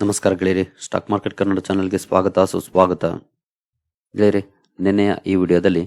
ನಮಸ್ಕಾರ ಗೆಳೆಯರಿ stock market Kannada ಚಾನಲ್ಗೆ ಸ್ವಾಗತ, ಸುಸ್ವಾಗತ. ಗೆಳೆಯರಿ, ನಿನ್ನೆಯ ಈ ವಿಡಿಯೋದಲ್ಲಿ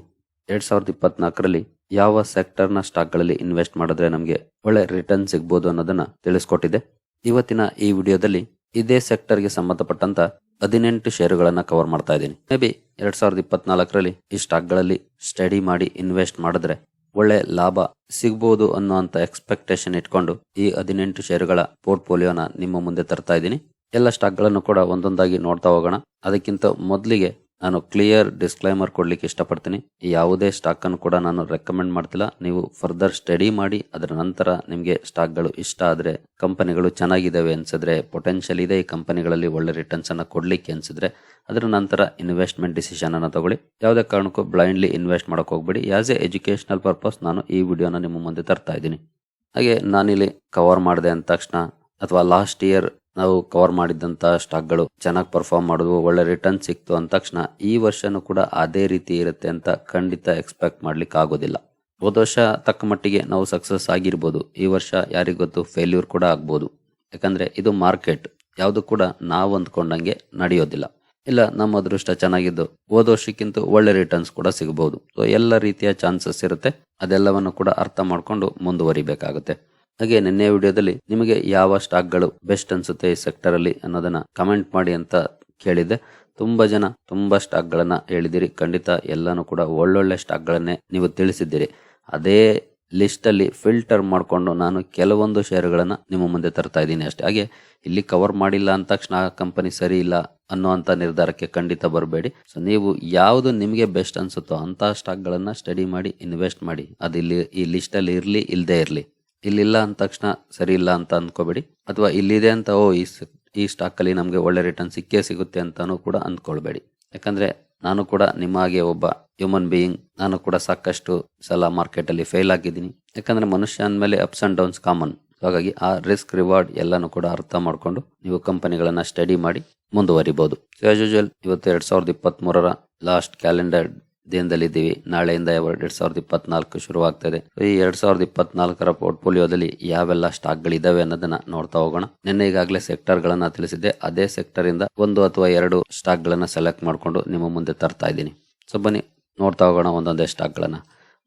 ಎರಡು ಸಾವಿರದ ಇಪ್ಪತ್ನಾಲ್ಕರಲ್ಲಿ ಯಾವ ಸೆಕ್ಟರ್ನ ಸ್ಟಾಕ್ಗಳಲ್ಲಿ ಇನ್ವೆಸ್ಟ್ ಮಾಡಿದ್ರೆ ನಮಗೆ ಒಳ್ಳೆ ರಿಟರ್ನ್ ಸಿಗ್ಬೋದು ಅನ್ನೋದನ್ನ ತಿಳಿಸ್ಕೊಟ್ಟಿದೆ ಇವತ್ತಿನ ಈ ವಿಡಿಯೋದಲ್ಲಿ ಇದೇ ಸೆಕ್ಟರ್ಗೆ ಸಂಬಂಧಪಟ್ಟಂತ ಹದಿನೆಂಟು ಷೇರುಗಳನ್ನು ಕವರ್ ಮಾಡ್ತಾ ಇದ್ದೀನಿ. ಮೇ ಬಿ ಎರಡ್ ಸಾವಿರದ ಇಪ್ಪತ್ನಾಲ್ಕರಲ್ಲಿ ಈ ಸ್ಟಾಕ್ಗಳಲ್ಲಿ ಸ್ಟಡಿ ಮಾಡಿ ಇನ್ವೆಸ್ಟ್ ಮಾಡಿದ್ರೆ ಒಳ್ಳೆ ಲಾಭ ಸಿಗ್ಬೋದು ಅನ್ನುವಂತ ಎಕ್ಸ್ಪೆಕ್ಟೇಷನ್ ಇಟ್ಕೊಂಡು ಈ ಹದಿನೆಂಟು ಷೇರುಗಳ ಪೋರ್ಟ್ಫೋಲಿಯೋನ ನಿಮ್ಮ ಮುಂದೆ ತರ್ತಾ ಇದ್ದೀನಿ. ಎಲ್ಲ ಸ್ಟಾಕ್ಗಳನ್ನು ಕೂಡ ಒಂದೊಂದಾಗಿ ನೋಡ್ತಾ ಹೋಗೋಣ. ಅದಕ್ಕಿಂತ ಮೊದಲಿಗೆ ನಾನು ಕ್ಲಿಯರ್ ಡಿಸ್ಕ್ಲೈಮರ್ ಕೊಡಲಿಕ್ಕೆ ಇಷ್ಟಪಡ್ತೀನಿ. ಯಾವುದೇ ಸ್ಟಾಕ್ ಅನ್ನು ಕೂಡ ನಾನು ರೆಕಮೆಂಡ್ ಮಾಡ್ತಿಲ್ಲ. ನೀವು ಫರ್ದರ್ ಸ್ಟಡಿ ಮಾಡಿ, ಅದರ ನಂತರ ನಿಮಗೆ ಸ್ಟಾಕ್ಗಳು ಇಷ್ಟ ಆದರೆ, ಕಂಪನಿಗಳು ಚೆನ್ನಾಗಿದ್ದಾವೆ ಅನ್ಸಿದ್ರೆ, ಪೊಟೆನ್ಷಿಯಲ್ ಇದೆ ಈ ಕಂಪನಿಗಳಲ್ಲಿ ಒಳ್ಳೆ ರಿಟರ್ನ್ಸ್ ಕೊಡಲಿಕ್ಕೆ ಅನ್ಸಿದ್ರೆ, ಅದರ ನಂತರ ಇನ್ವೆಸ್ಟ್ಮೆಂಟ್ ಡಿಸಿಷನ್ ಅನ್ನ ತಗೊಳ್ಳಿ. ಯಾವುದೇ ಕಾರಣಕ್ಕೂ ಬ್ಲೈಂಡ್ಲಿ ಇನ್ವೆಸ್ಟ್ ಮಾಡಕ್ ಹೋಗ್ಬೇಡಿ. ಆಸ್ ಎ ಎಜುಕೇಶನಲ್ ಪರ್ಪಸ್ ನಾನು ಈ ವಿಡಿಯೋನ ನಿಮ್ಮ ಮುಂದೆ ತರ್ತಾ ಇದ್ದೀನಿ. ಹಾಗೆ ನಾನಿಲ್ಲಿ ಕವರ್ ಮಾಡಿದೆ ಅಂದ ತಕ್ಷಣ, ಅಥವಾ ಲಾಸ್ಟ್ ಇಯರ್ ನಾವು ಕವರ್ ಮಾಡಿದಂತ ಸ್ಟಾಕ್ಗಳು ಚೆನ್ನಾಗಿ ಪರ್ಫಾರ್ಮ್ ಮಾಡಿದ್ವು ಒಳ್ಳೆ ರಿಟರ್ನ್ ಸಿಕ್ತು ಅಂದ ತಕ್ಷಣ ಈ ವರ್ಷನೂ ಕೂಡ ಅದೇ ರೀತಿ ಇರುತ್ತೆ ಅಂತ ಖಂಡಿತ ಎಕ್ಸ್ಪೆಕ್ಟ್ ಮಾಡ್ಲಿಕ್ಕೆ ಆಗೋದಿಲ್ಲ. ಹೋದ ವರ್ಷ ತಕ್ಕ ಮಟ್ಟಿಗೆ ನಾವು ಸಕ್ಸಸ್ ಆಗಿರ್ಬೋದು. ಈ ವರ್ಷ ಯಾರಿಗ್ ಗೊತ್ತು? ಫೇಲ್ಯೂರ್ ಕೂಡ ಆಗ್ಬೋದು. ಯಾಕಂದ್ರೆ ಇದು ಮಾರ್ಕೆಟ್ ಯಾವುದು ಕೂಡ ನಾವು ಅಂದ್ಕೊಂಡಂಗೆ ನಡೆಯೋದಿಲ್ಲ. ಇಲ್ಲ, ನಮ್ಮ ಅದೃಷ್ಟ ಚೆನ್ನಾಗಿದ್ದು ಹೋದ ವರ್ಷಕ್ಕಿಂತ ಒಳ್ಳೆ ರಿಟರ್ನ್ಸ್ ಕೂಡ ಸಿಗಬಹುದು ಸೊ ಎಲ್ಲ ರೀತಿಯ ಚಾನ್ಸಸ್ ಇರುತ್ತೆ. ಅದೆಲ್ಲವನ್ನು ಕೂಡ ಅರ್ಥ ಮಾಡ್ಕೊಂಡು ಮುಂದುವರಿಬೇಕಾಗುತ್ತೆ. ಹಾಗೆ ನಿನ್ನೆ ವಿಡಿಯೋದಲ್ಲಿ ನಿಮಗೆ ಯಾವ ಸ್ಟಾಕ್ಗಳು ಬೆಸ್ಟ್ ಅನ್ಸುತ್ತೆ ಈ ಸೆಕ್ಟರ್ ಅಲ್ಲಿ ಅನ್ನೋದನ್ನ ಕಮೆಂಟ್ ಮಾಡಿ ಅಂತ ಕೇಳಿದ್ದೆ. ತುಂಬಾ ಜನ ತುಂಬಾ ಸ್ಟಾಕ್ ಹೇಳಿದ್ದೀರಿ ಹೇಳಿದಿರಿ. ಖಂಡಿತ ಎಲ್ಲಾನು ಕೂಡ ಒಳ್ಳೊಳ್ಳೆ ಸ್ಟಾಕ್ಗಳನ್ನೇ ನೀವು ತಿಳಿಸಿದ್ದೀರಿ. ಅದೇ ಲಿಸ್ಟ್ ಅಲ್ಲಿ ಫಿಲ್ಟರ್ ಮಾಡಿಕೊಂಡು ನಾನು ಕೆಲವೊಂದು ಷೇರುಗಳನ್ನು ನಿಮ್ಮ ಮುಂದೆ ತರ್ತಾ ಇದ್ದೀನಿ ಅಷ್ಟೇ. ಹಾಗೆ ಇಲ್ಲಿ ಕವರ್ ಮಾಡಿಲ್ಲ ಅಂದ ತಕ್ಷಣ ಕಂಪನಿ ಸರಿ ಇಲ್ಲ ಅನ್ನುವಂತ ನಿರ್ಧಾರಕ್ಕೆ ಖಂಡಿತ ಬರಬೇಡಿ. ಸೊ ನೀವು ಯಾವುದು ನಿಮಗೆ ಬೆಸ್ಟ್ ಅನ್ಸುತ್ತೋ ಅಂಥ ಸ್ಟಾಕ್ಗಳನ್ನು ಸ್ಟಡಿ ಮಾಡಿ ಇನ್ವೆಸ್ಟ್ ಮಾಡಿ. ಅದು ಇಲ್ಲಿ ಈ ಲಿಸ್ಟಲ್ಲಿ ಇರ್ಲಿ ಇಲ್ಲದೆ ಇರ್ಲಿ. ಇಲ್ಲಿಲ್ಲ ಅಂದ ತಕ್ಷಣ ಸರಿ ಇಲ್ಲ ಅಂತ ಅಂದ್ಕೋಬೇಡಿ. ಅಥವಾ ಇಲ್ಲಿದೆ ಅಂತ, ಓ, ಈ ಈ ಸ್ಟಾಕಲ್ಲಿ ನಮಗೆ ಒಳ್ಳೆ ರಿಟರ್ನ್ ಸಿಕ್ಕೇ ಸಿಗುತ್ತೆ ಅಂತಾನೂ ಕೂಡ ಅಂದ್ಕೊಳ್ಬೇಡಿ. ಯಾಕಂದರೆ ನಾನು ಕೂಡ ನಿಮ್ಮ ಹಾಗೆ ಒಬ್ಬ ಹ್ಯೂಮನ್ ಬೀಯಿಂಗ್ ನಾನು ಕೂಡ ಸಾಕಷ್ಟು ಸಲ ಮಾರ್ಕೆಟಲ್ಲಿ ಫೇಲ್ ಆಗಿದ್ದೀನಿ. ಯಾಕಂದರೆ ಮನುಷ್ಯ ಅಂದಮೇಲೆ ಅಪ್ಸ್ ಅಂಡ್ ಡೌನ್ಸ್ ಕಾಮನ್ ಹಾಗಾಗಿ ಆ ರಿಸ್ಕ್ ರಿವಾರ್ಡ್ ಎಲ್ಲಾನು ಕೂಡ ಅರ್ಥ ಮಾಡಿಕೊಂಡು ನೀವು ಕಂಪನಿಗಳನ್ನು ಸ್ಟಡಿ ಮಾಡಿ ಮುಂದುವರಿಬಹುದು ಆಸ್ ಯೂಶುವಲ್ ಇವತ್ತು ಎರಡು ಸಾವಿರದ ಲಾಸ್ಟ್ ಕ್ಯಾಲೆಂಡರ್ ದಿನದಲ್ಲಿದ್ದೀವಿ. ನಾಳೆಯಿಂದ ಎರಡ್ ಸಾವಿರದ ಇಪ್ಪತ್ನಾಲ್ಕು ಶುರುವಾಗ್ತಾ ಇದೆ. ಈ ಎರಡ್ ಸಾವಿರದ ಇಪ್ಪತ್ನಾಲ್ಕರ ಪೋರ್ಟ್ಫೋಲಿಯೋದಲ್ಲಿ ಯಾವೆಲ್ಲ ಸ್ಟಾಕ್ ಗಳಿದಾವೆ ಅನ್ನೋದನ್ನ ನೋಡ್ತಾ ಹೋಗೋಣ. ನಿನ್ನೆ ಈಗಾಗಲೇ ಸೆಕ್ಟರ್ ಗಳನ್ನ ತಿಳಿಸಿದ್ದೆ. ಅದೇ ಸೆಕ್ಟರ್ ಇಂದ ಒಂದು ಅಥವಾ ಎರಡು ಸ್ಟಾಕ್ ಗಳನ್ನ ಸೆಲೆಕ್ಟ್ ಮಾಡ್ಕೊಂಡು ನಿಮ್ಮ ಮುಂದೆ ತರ್ತಾ ಇದ್ದೀನಿ. ಸೊ, ಬನ್ನಿ, ನೋಡ್ತಾ ಹೋಗೋಣ ಒಂದೊಂದೇ ಸ್ಟಾಕ್ ಗಳನ್ನ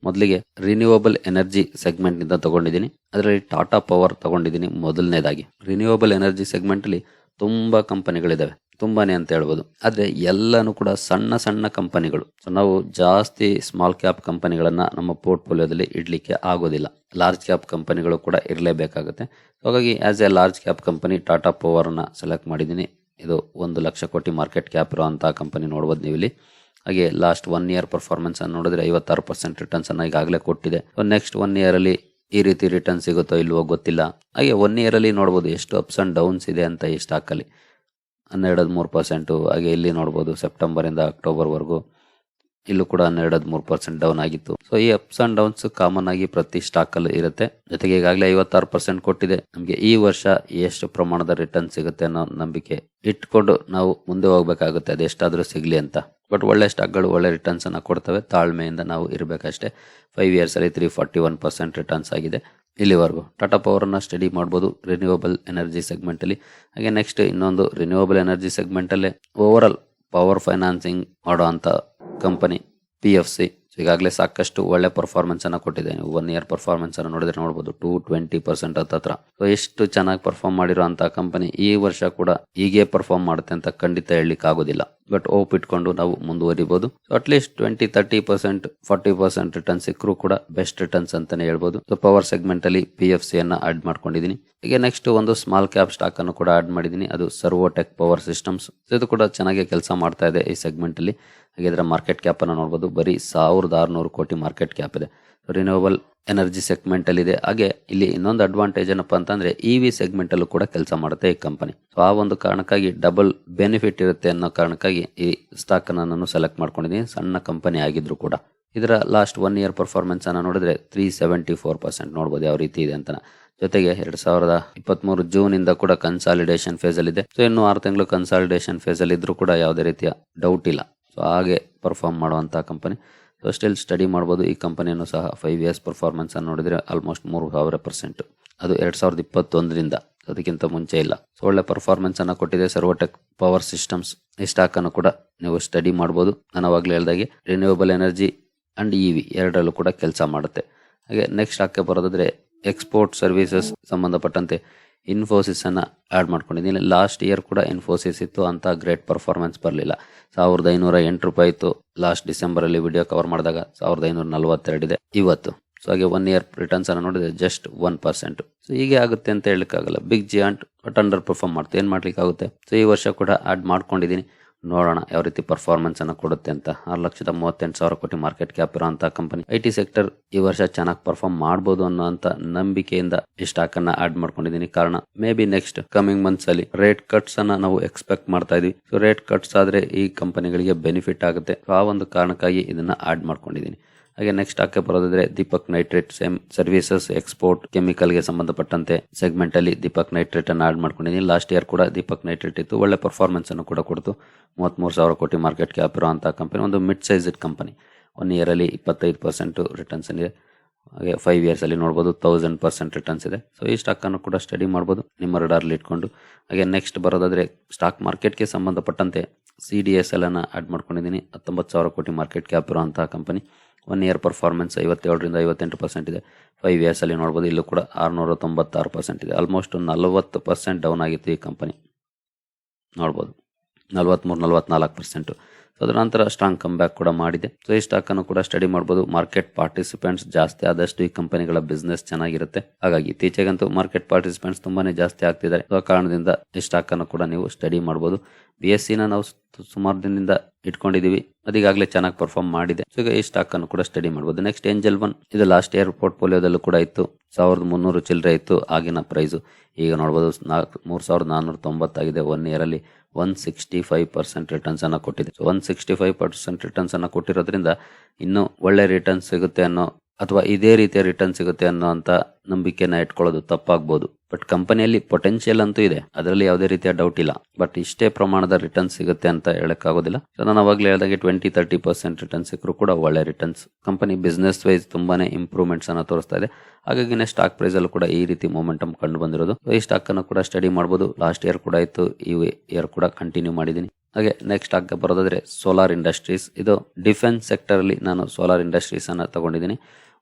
ಮೊದಲಿಗೆ ರಿನ್ಯೂವಬಲ್ ಎನರ್ಜಿ ಸೆಗ್ಮೆಂಟ್ನಿಂದ ತಗೊಂಡಿದ್ದೀನಿ. ಅದರಲ್ಲಿ ಟಾಟಾ ಪವರ್ ತಗೊಂಡಿದ್ದೀನಿ ಮೊದಲನೇದಾಗಿ. ರಿನ್ಯೂವಬಲ್ ಎನರ್ಜಿ ಸೆಗ್ಮೆಂಟ್ ಅಲ್ಲಿ ತುಂಬಾ ಕಂಪನಿಗಳಿದಾವೆ. ತುಂಬಾನೇ ಅಂತ ಹೇಳ್ಬೋದು. ಆದರೆ ಎಲ್ಲನೂ ಕೂಡ ಸಣ್ಣ ಸಣ್ಣ ಕಂಪನಿಗಳು. ಸೊ ನಾವು ಜಾಸ್ತಿ ಸ್ಮಾಲ್ ಕ್ಯಾಪ್ ಕಂಪನಿಗಳನ್ನು ನಮ್ಮ ಪೋರ್ಟ್ಫೋಲಿಯೋದಲ್ಲಿ ಇಡಲಿಕ್ಕೆ ಆಗೋದಿಲ್ಲ. ಲಾರ್ಜ್ ಕ್ಯಾಪ್ ಕಂಪನಿಗಳು ಕೂಡ ಇರಲೇಬೇಕಾಗುತ್ತೆ. ಹಾಗಾಗಿ as a large cap company Tata ಪವರ್ನ select ಮಾಡಿದ್ದೀನಿ. ಇದು ಒಂದು ಲಕ್ಷ ಕೋಟಿ ಮಾರ್ಕೆಟ್ ಕ್ಯಾಪ್ ಇರುವಂಥ ಕಂಪನಿ ನೋಡ್ಬೋದು ನೀವು ಇಲ್ಲಿ ಹಾಗೆ ಲಾಸ್ಟ್ ಒನ್ ಇಯರ್ ಪರ್ಫಾರ್ಮೆನ್ಸ್ ಅನ್ನು ನೋಡಿದ್ರೆ ಐವತ್ತಾರು ಪರ್ಸೆಂಟ್ ರಿಟರ್ನ್ಸ್ ಅನ್ನ ಈಗಾಗಲೇ ಕೊಟ್ಟಿದೆ. ನೆಕ್ಸ್ಟ್ ಒನ್ ಇಯರ್ ಅಲ್ಲಿ ಈ ರೀತಿ ರಿಟರ್ನ್ ಸಿಗುತ್ತೋ ಇಲ್ವೋ ಗೊತ್ತಿಲ್ಲ. ಹಾಗೆ ಒನ್ ಇಯರ್ ಅಲ್ಲಿ ನೋಡ್ಬೋದು ಎಷ್ಟು ಅಪ್ಸ್ ಅಂಡ್ ಡೌನ್ಸ್ ಇದೆ ಅಂತ ಈ ಸ್ಟಾಕ್ ಅಲ್ಲಿ. ಹನ್ನೆರಡು ಹದಿಮೂರು ಪರ್ಸೆಂಟು ಹಾಗೆ ಇಲ್ಲಿ ನೋಡ್ಬೋದು ಸೆಪ್ಟೆಂಬರಿಂದ ಅಕ್ಟೋಬರ್ವರೆಗೂ ಅಕ್ಟೋಬರ್ ವರೆಗೂ ಇಲ್ಲೂ ಕೂಡ ಹನ್ನೆರಡು ಹದಿಮೂರು ಪರ್ಸೆಂಟ್ ಡೌನ್ ಆಗಿತ್ತು. ಸೊ ಈ ಅಪ್ಸ್ ಅಂಡ್ ಡೌನ್ಸ್ ಕಾಮನ್ ಆಗಿ ಪ್ರತಿ ಸ್ಟಾಕಲ್ಲಿ ಇರುತ್ತೆ. ಜೊತೆಗೆ ಈಗಾಗಲೇ ಐವತ್ತಾರು ಪರ್ಸೆಂಟ್ ಕೊಟ್ಟಿದೆ. ನಮಗೆ ಈ ವರ್ಷ ಎಷ್ಟು ಪ್ರಮಾಣದ ರಿಟರ್ನ್ ಸಿಗುತ್ತೆ ಅನ್ನೋ ನಂಬಿಕೆ ಇಟ್ಕೊಂಡು ನಾವು ಮುಂದೆ ಹೋಗ್ಬೇಕಾಗುತ್ತೆ. ಅದೆಷ್ಟಾದರೂ ಸಿಗ್ಲಿ ಅಂತ. ಬಟ್ ಒಳ್ಳೆ ಸ್ಟಾಕ್ಗಳು, ಒಳ್ಳೆ ರಿಟರ್ನ್ಸನ್ನು ಕೊಡ್ತವೆ. ತಾಳ್ಮೆಯಿಂದ ನಾವು ಇರಬೇಕಷ್ಟೇ. Five ಇಯರ್ಸಲ್ಲಿ three forty one percent returns ಆಗಿದೆ. ಇಲ್ಲಿವರೆಗೂ ಟಾಟಾ ಪವರ್ ಅನ್ನ ಸ್ಟಡಿ ಮಾಡ್ಬೋದು ರಿನ್ಯೂವಬಲ್ ಎನರ್ಜಿ ಸೆಗ್ಮೆಂಟಲ್ಲಿ ಹಾಗೆ ನೆಕ್ಸ್ಟ್ ಇನ್ನೊಂದು ರಿನ್ಯೂವಬಲ್ ಎನರ್ಜಿ ಸೆಗ್ಮೆಂಟಲ್ಲೇ ಓವರ್ ಆಲ್ ಪವರ್ ಫೈನಾನ್ಸಿಂಗ್ ಮಾಡೋ ಅಂಥ ಕಂಪನಿ ಪಿ ಎಫ್ ಸಿ ಈಗಾಗಲೇ ಸಾಕಷ್ಟು ಒಳ್ಳೆ ಪರ್ಫಾರ್ಮೆನ್ಸ್ ಅನ್ನ ಕೊಟ್ಟಿದೆ. ನೀವು ಒನ್ ಇಯರ್ ಪರ್ಫಾರ್ಮೆನ್ಸ್ ಅನ್ನ ನೋಡಿದ್ರೆ ನೋಡಬಹುದು ಟು ಟ್ವೆಂಟಿ ಪರ್ಸೆಂಟ್ ಹತ್ತತ್ರ ಸೊ ಎಷ್ಟು ಚೆನ್ನಾಗಿ ಪರ್ಫಾರ್ಮ್ ಮಾಡಿರೋ ಅಂತ ಕಂಪನಿ ಈ ವರ್ಷ ಕೂಡ ಹೀಗೆ ಪರ್ಫಾರ್ಮ್ ಮಾಡುತ್ತೆ ಅಂತ ಖಂಡಿತ ಹೇಳಲಿಕ್ಕೆ ಆಗೋದಿಲ್ಲ. ಬಟ್ ಓಪ್ ಇಟ್ಕೊಂಡು ನಾವು ಮುಂದುವರಿಬಹುದು so at least twenty thirty percent forty percent return ಸಿಕ್ಕರೂ ಕೂಡ ಬೆಸ್ಟ್ ರಿಟರ್ನ್ಸ್ ಅಂತಾನೆ ಹೇಳ್ಬೋದು. ಸೊ ಪವರ್ ಸೆಗ್ಮೆಂಟ್ ಅಲ್ಲಿ ಪಿ ಎಫ್ ಸಿ ಅನ್ನ ಆಡ್ ಮಾಡ್ಕೊಂಡಿದ್ದೀನಿ. ಹೀಗೆ ನೆಕ್ಸ್ಟ್ ಒಂದು ಸ್ಮಾಲ್ ಕ್ಯಾಪ್ ಸ್ಟಾಕ್ ಅನ್ನು ಕೂಡ ಆಡ್ ಮಾಡಿದ್ದೀನಿ. ಅದು ಸರ್ವೋಟೆಕ್ ಪವರ್ ಸಿಸ್ಟಮ್ಸ್ ಇದು ಕೂಡ ಚೆನ್ನಾಗಿ ಕೆಲಸ ಮಾಡ್ತಾ ಇದೆ ಈ ಸೆಗ್ಮೆಂಟ್ ಅಲ್ಲಿ. ಹಾಗೆ ಇದರ ಮಾರ್ಕೆಟ್ ಕ್ಯಾಪ್ ಅನ್ನು ನೋಡಬಹುದು ಬರೀ ಸಾವಿರದ ಆರುನೂರು ಕೋಟಿ ಮಾರ್ಕೆಟ್ ಕ್ಯಾಪ್ ಇದೆ. ರಿನ್ಯೂವಬಲ್ ಎನರ್ಜಿ ಸೆಗ್ಮೆಂಟ್ ಅಲ್ಲಿ ಇದೆ. ಹಾಗೆ ಇಲ್ಲಿ ಇನ್ನೊಂದು ಅಡ್ವಾಂಟೇಜ್ ಏನಪ್ಪಾ ಅಂತಂದ್ರೆ ಇ ವಿ ಸೆಗ್ಮೆಂಟ್ ಅಲ್ಲೂ ಕೂಡ ಕೆಲಸ ಮಾಡುತ್ತೆ ಈ ಕಂಪನಿ ಸೊ ಆ ಒಂದು ಕಾರಣಕ್ಕಾಗಿ ಡಬಲ್ ಬೆನಿಫಿಟ್ ಇರುತ್ತೆ ಅನ್ನೋ ಕಾರಣಕ್ಕಾಗಿ ಈ ಸ್ಟಾಕ್ ಅನ್ನು ನಾನು ಸೆಲೆಕ್ಟ್ ಮಾಡ್ಕೊಂಡಿದ್ದೀನಿ. ಸಣ್ಣ ಕಂಪನಿ ಆಗಿದ್ರು ಕೂಡ. ಇದರ ಲಾಸ್ಟ್ ಒನ್ ಇಯರ್ ಪರ್ಫಾರ್ಮೆನ್ಸ್ ಅನ್ನ ನೋಡಿದ್ರೆ ತ್ರೀ ಸೆವೆಂಟಿ ಫೋರ್ ಪರ್ಸೆಂಟ್ ನೋಡಬಹುದು ಯಾವ ರೀತಿ ಇದೆ ಅಂತ ಜೊತೆಗೆ ಎರಡ್ ಸಾವಿರದ ಇಪ್ಪತ್ಮೂರು ಜೂನ್ ಇಂದ ಕೂಡ ಕನ್ಸಾಲಿಡೇಷನ್ ಫೇಸ್ ಅಲ್ಲಿ ಇದೆ ಸೊ ಇನ್ನು ಆರು ತಿಂಗಳು ಕನ್ಸಾಲಿಡೇಷನ್ ಫೇಸ್ ಅಲ್ಲಿ ಇದ್ರೂ ಕೂಡ ಯಾವುದೇ ರೀತಿಯ ಡೌಟ್ ಇಲ್ಲ. ಸೊ ಹಾಗೆ ಪರ್ಫಾರ್ಮ್ ಮಾಡುವಂಥ ಕಂಪನಿ ಸೊ ಸ್ಟಿಲ್ ಸ್ಟಡಿ ಮಾಡ್ಬೋದು. ಈ ಕಂಪನಿಯನ್ನು ಸಹ ಫೈವ್ ಇಯರ್ಸ್ ಪರ್ಫಾರ್ಮೆನ್ಸನ್ನು ನೋಡಿದರೆ ಆಲ್ಮೋಸ್ಟ್ ಮೂರು ಸಾವಿರ ಪರ್ಸೆಂಟ್ ಅದು ಎರಡು ಸಾವಿರದ ಇಪ್ಪತ್ತೊಂದರಿಂದ. ಅದಕ್ಕಿಂತ ಮುಂಚೆ ಇಲ್ಲ. ಸೊ ಒಳ್ಳೆ ಪರ್ಫಾರ್ಮೆನ್ಸ್ ಅನ್ನು ಕೊಟ್ಟಿದೆ. ಸರ್ವೋಟೆಕ್ ಪವರ್ ಸಿಸ್ಟಮ್ಸ್ ಈ ಸ್ಟಾಕ್ ಅನ್ನು ಕೂಡ ನೀವು ಸ್ಟಡಿ ಮಾಡ್ಬೋದು. ನಾನು ಅವಾಗಲೇ ಹೇಳ್ದಾಗೆ ರಿನ್ಯೂವಬಲ್ ಎನರ್ಜಿ ಅಂಡ್ ವಿ ಎರಡರಲ್ಲೂ ಕೂಡ ಕೆಲಸ ಮಾಡುತ್ತೆ. ಹಾಗೆ ನೆಕ್ಸ್ಟ್ ಸ್ಟಾಕ್ಗೆ ಬರೋದಾದ್ರೆ ಎಕ್ಸ್ಪೋರ್ಟ್ ಸರ್ವಿಸಸ್ ಸಂಬಂಧಪಟ್ಟಂತೆ ಇನ್ಫೋಸಿಸ್ ಅನ್ನ ಆಡ್ ಮಾಡ್ಕೊಂಡಿದ್ದೀನಿ. ಲಾಸ್ಟ್ ಇಯರ್ ಕೂಡ ಇನ್ಫೋಸಿಸ್ ಇತ್ತು ಅಂತ ಗ್ರೇಟ್ ಪರ್ಫಾರ್ಮೆನ್ಸ್ ಬರಲಿಲ್ಲ. ಸಾವಿರದ ಐನೂರ ಎಂಟು ರೂಪಾಯಿ ಇತ್ತು ಲಾಸ್ಟ್ ಡಿಸೆಂಬರ್ ಅಲ್ಲಿ ವಿಡಿಯೋ ಕವರ್ ಮಾಡಿದಾಗ ಸಾವಿರದ ಐನೂರ ನಲವತ್ತೆರಡು ಇದೆ ಇವತ್ತು. ಸೊ ಹಾಗೆ ಒನ್ ಇಯರ್ ರಿಟರ್ನ್ಸ್ ಅನ್ನು ನೋಡಿದ್ರೆ ಜಸ್ಟ್ ಒನ್ ಪರ್ಸೆಂಟ್ ಸೊ ಹೀಗೆ ಆಗುತ್ತೆ ಅಂತ ಹೇಳಕ್ಕಾಗಲ್ಲ big giant but underperform ಮಾಡ್ತು. ಏನು ಮಾಡ್ಲಿಕ್ಕೆ ಆಗುತ್ತೆ ಸೊ ಈ ವರ್ಷ ಕೂಡ ಆಡ್ ಮಾಡ್ಕೊಂಡಿದ್ದೀನಿ. ನೋಡೋಣ ಯಾವ ರೀತಿ ಪರ್ಫಾರ್ಮೆನ್ಸ್ ಅನ್ನು ಕೊಡುತ್ತೆ ಅಂತ. ಆರು ಲಕ್ಷದ ಮೂವತ್ತೆಂಟು ಸಾವಿರ ಕೋಟಿ ಮಾರ್ಕೆಟ್ ಕ್ಯಾಪ್ ಇರುವಂತಹ ಕಂಪನಿ ಐ ಟಿ ಸೆಕ್ಟರ್ ಈ ವರ್ಷ ಚೆನ್ನಾಗಿ ಪರ್ಫಾರ್ಮ್ ಮಾಡಬಹುದು ಅನ್ನೋಂತ ನಂಬಿಕೆಯಿಂದ ಈ ಸ್ಟಾಕ್ ಅನ್ನ ಆಡ್ ಮಾಡ್ಕೊಂಡಿದ್ದೀನಿ. ಕಾರಣ maybe next coming months ಅಲ್ಲಿ ರೇಟ್ ಕಟ್ಸ್ ಅನ್ನ ನಾವು ಎಕ್ಸ್ಪೆಕ್ಟ್ ಮಾಡ್ತಾ ಇದೀವಿ. ಸೊ ರೇಟ್ ಕಟ್ಸ್ ಆದ್ರೆ ಈ ಕಂಪನಿಗಳಿಗೆ ಬೆನಿಫಿಟ್ ಆಗುತ್ತೆ. ಆ ಒಂದು ಕಾರಣಕ್ಕಾಗಿ ಇದನ್ನ ಆಡ್ ಮಾಡ್ಕೊಂಡಿದ್ದೀನಿ. ಹಾಗೆ ನೆಕ್ಸ್ಟ್ ಹಾಕಿ ಬರೋದಾದ್ರೆ Deepak nitrate same services export ಕೆಮಿಕಲ್ಗೆ ಸಂಬಂಧಪಟ್ಟಂತೆ ಸೆಗ್ಮೆಂಟ್ ಅಲ್ಲಿ ದೀಪಕ್ ನೈಟ್ರೇಟ್ ಅನ್ನು ಆಡ್ ಮಾಡ್ಕೊಂಡಿದ್ದೀನಿ ಲಾಸ್ಟ್ ಇಯರ್ ಕೂಡ ದೀಪಕ್ ನೈಟ್ರೇಟ್ ಇತ್ತು. ಒಳ್ಳೆ ಪರ್ಫಾರ್ಮೆನ್ಸ್ ಅನ್ನು ಕೂಡ ಕೊಡ್ತು. ಮೂವತ್ಮೂರು ಸಾವಿರ ಕೋಟಿ ಮಾರ್ಕೆಟ್ ಕ್ಯಾಪ್ ಇರುವಂತಹ ಕಂಪನಿ ಒಂದು mid size company one year ಅಲ್ಲಿ ಇಪ್ಪತ್ತೈದು ಪರ್ಸೆಂಟ್ ರಿಟರ್ನ್ಸ್ ಇದೆ ಹಾಗೆ ಫೈವ್ ಇಯರ್ಸ್ ಅಲ್ಲಿ ನೋಡಬಹುದು ತೌಸಂಡ್ ಪರ್ಸೆಂಟ್ ರಿಟರ್ನ್ಸ್ ಇದೆ. ಸೊ ಈ ಸ್ಟಾಕ್ ಅನ್ನು ಕೂಡ ಸ್ಟಡಿ ಮಾಡಬಹುದು ನಿಮ್ಮ ರಡಾರ್ಲಿ ಇಟ್ಕೊಂಡು. ಹಾಗೆ ನೆಕ್ಸ್ಟ್ ಬರೋದಾದ್ರೆ ಸ್ಟಾಕ್ ಮಾರ್ಕೆಟ್ಗೆ ಸಂಬಂಧಪಟ್ಟಂತೆ C D S L add ಮಾಡ್ಕೊಂಡಿದ್ದೀನಿ. ಹತ್ತೊಂಬತ್ತು ಸಾವಿರ ಕೋಟಿ ಮಾರ್ಕೆಟ್ ಕ್ಯಾಪ್ ಅಂತಹ ಕಂಪನಿ ಒನ್ ಇಯರ್ ಪರ್ಫಾರ್ಮೆನ್ಸ್ ಐವತ್ತೇಳರಿಂದ ಐವತ್ತೆಂಟು ಪರ್ಸೆಂಟ್ ಇದೆ. ಫೈವ್ ಇಯರ್ಸ್ ಅಲ್ಲಿ ನೋಡಬಹುದು ಇಲ್ಲೂ ಕೂಡ ಆರುನೂರ ತೊಂಬತ್ತಾರು ಪರ್ಸೆಂಟ್ ಇದೆ. ಆಲ್ಮೋಸ್ಟ್ ನಲವತ್ತು ಪರ್ಸೆಂಟ್ ಡೌನ್ ಆಗಿತ್ತು ಈ ಕಂಪನಿ ನೋಡ್ಬೋದು. ನಲವತ್ತ್ಮೂರು ನಲವತ್ನಾಲ್ಕು ಪರ್ಸೆಂಟು ಸೊ ಅದರ ನಂತರ ಸ್ಟ್ರಾಂಗ್ ಕಮ್ ಬ್ಯಾಕ್ ಕೂಡ ಮಾಡಿದೆ. ಸೊ ಈ ಸ್ಟಾಕ್ ಅನ್ನು ಕೂಡ ಸ್ಟಡಿ ಮಾಡ್ಬೋದು. ಮಾರ್ಕೆಟ್ ಪಾರ್ಟಿಸಿಪೆಂಟ್ಸ್ ಜಾಸ್ತಿ ಆದಷ್ಟು ಈ ಕಂಪನಿಗಳ ಬಿಸ್ನೆಸ್ ಚೆನ್ನಾಗಿರುತ್ತೆ. ಹಾಗಾಗಿ, ಇತ್ತೀಚೆಗಂತೂ ಮಾರ್ಕೆಟ್ ಪಾರ್ಟಿಸಿಪೆಂಟ್ಸ್ ತುಂಬಾನೇ ಜಾಸ್ತಿ ಆಗ್ತಿದ್ದಾರೆ. ಸೊ ಕಾರಣದಿಂದ ಈ ಸ್ಟಾಕನ್ನು ಕೂಡ ನೀವು ಸ್ಟಡಿ ಮಾಡಬಹುದು ಬಿ ಎಸ್ ಸಿನ ನಾವು ಸುಮಾರು ದಿನದಿಂದ ಇಟ್ಕೊಂಡಿದೀವಿ. ಅದೀಗಾಗಲೇ ಚೆನ್ನಾಗಿ ಪರ್ಫಾರ್ಮ್ ಮಾಡಿದೆ. ಸೊ ಈಗ ಈ ಸ್ಟಾಕ್ ಅನ್ನು ಕೂಡ ಸ್ಟಡಿ ಮಾಡಬಹುದು ನೆಕ್ಸ್ಟ್ ಏಂಜಲ್ ಒನ್ ಇದು ಲಾಸ್ಟ್ ಇಯರ್ ಪೋರ್ಟ್ಫೋಲಿಯೋದಲ್ಲೂ ಕೂಡ ಇತ್ತು. ಸಾವಿರದ ಮುನ್ನೂರು ಚಿಲ್ಲರೆ ಇತ್ತು, ಆಗಿನ ಪ್ರೈಸು ಈಗ ನೋಡ್ಬೋದು, ನಾಲ್ಕು ಮೂರು ಸಾವಿರದ ನಾನ್ನೂರ ತೊಂಬತ್ತಾಗಿದೆ one ಇಯರಲ್ಲಿ one sixty five percent returns ಅನ್ನು ಕೊಟ್ಟಿದೆ. One sixty five percent returns ಅನ್ನು ಕೊಟ್ಟಿರೋದ್ರಿಂದ ಇನ್ನೂ ಒಳ್ಳೆ ರಿಟರ್ನ್ ಸಿಗುತ್ತೆ ಅನ್ನೋ ಅಥವಾ ಇದೇ ರೀತಿಯ ರಿಟರ್ನ್ ಸಿಗುತ್ತೆ ಅನ್ನೋ ಅಂತ ನಂಬಿಕೆನ ಇಟ್ಕೊಳ್ಳೋದು ತಪ್ಪಾಗ್ಬೋದು. ಬಟ್ ಕಂಪನಿಯಲ್ಲಿ ಪೊಟೆನ್ಷಿಯಲ್ ಅಂತೂ ಇದೆ. ಅದರಲ್ಲಿ ಯಾವುದೇ ರೀತಿಯ ಡೌಟ್ ಇಲ್ಲ. ಬಟ್ ಇಷ್ಟೇ ಪ್ರಮಾಣದ ರಿಟರ್ನ್ ಸಿಗುತ್ತೆ ಅಂತ ಹೇಳಕ್ಕಾಗೋದಿಲ್ಲ. ಸೊ ನಾನು ಅವಾಗಲೇ ಹೇಳಿದಾಗೆ ಟ್ವೆಂಟಿ ತರ್ಟಿ ಪರ್ಸೆಂಟ್ ರಿಟರ್ನ್ ಸಿಕ್ಕರೂ ಕೂಡ ಒಳ್ಳೆ ರಿಟರ್ನ್ಸ್ ಕಂಪನಿ ಬಿಸ್ನೆಸ್ ವೈಸ್ ತುಂಬಾನೇ ಇಂಪ್ರೂವ್ಮೆಂಟ್ಸ್ ಅನ್ನ ತೋರಿಸ್ತಾ ಇದೆ. ಹಾಗಾಗಿ ಸ್ಟಾಕ್ ಪ್ರೈಸ್ ಅಲ್ಲಿ ಕೂಡ ಈ ರೀತಿ ಮೊಮೆಂಟಮ್ ಕಂಡು ಬಂದಿರೋದು. ಈ ಸ್ಟಾಕ್ ಅನ್ನು ಕೂಡ ಸ್ಟಡಿ ಮಾಡಬಹುದು ಲಾಸ್ಟ್ ಇಯರ್ ಕೂಡ ಇತ್ತು ಈ ಇಯರ್ ಕೂಡ ಕಂಟಿನ್ಯೂ ಮಾಡಿದ್ದೀನಿ. ಹಾಗೆ ನೆಕ್ಸ್ಟ್ ಸ್ಟಾಕ್ ಬರೋದಾದ್ರೆ ಸೋಲಾರ್ ಇಂಡಸ್ಟ್ರೀಸ್ ಇದು ಡಿಫೆನ್ಸ್ ಸೆಕ್ಟರ್ ಅಲ್ಲಿ ನಾನು ಸೋಲಾರ್ ಇಂಡಸ್ಟ್ರೀಸ್ ಅನ್ನ ತಗೊಂಡಿದ್ದೀನಿ.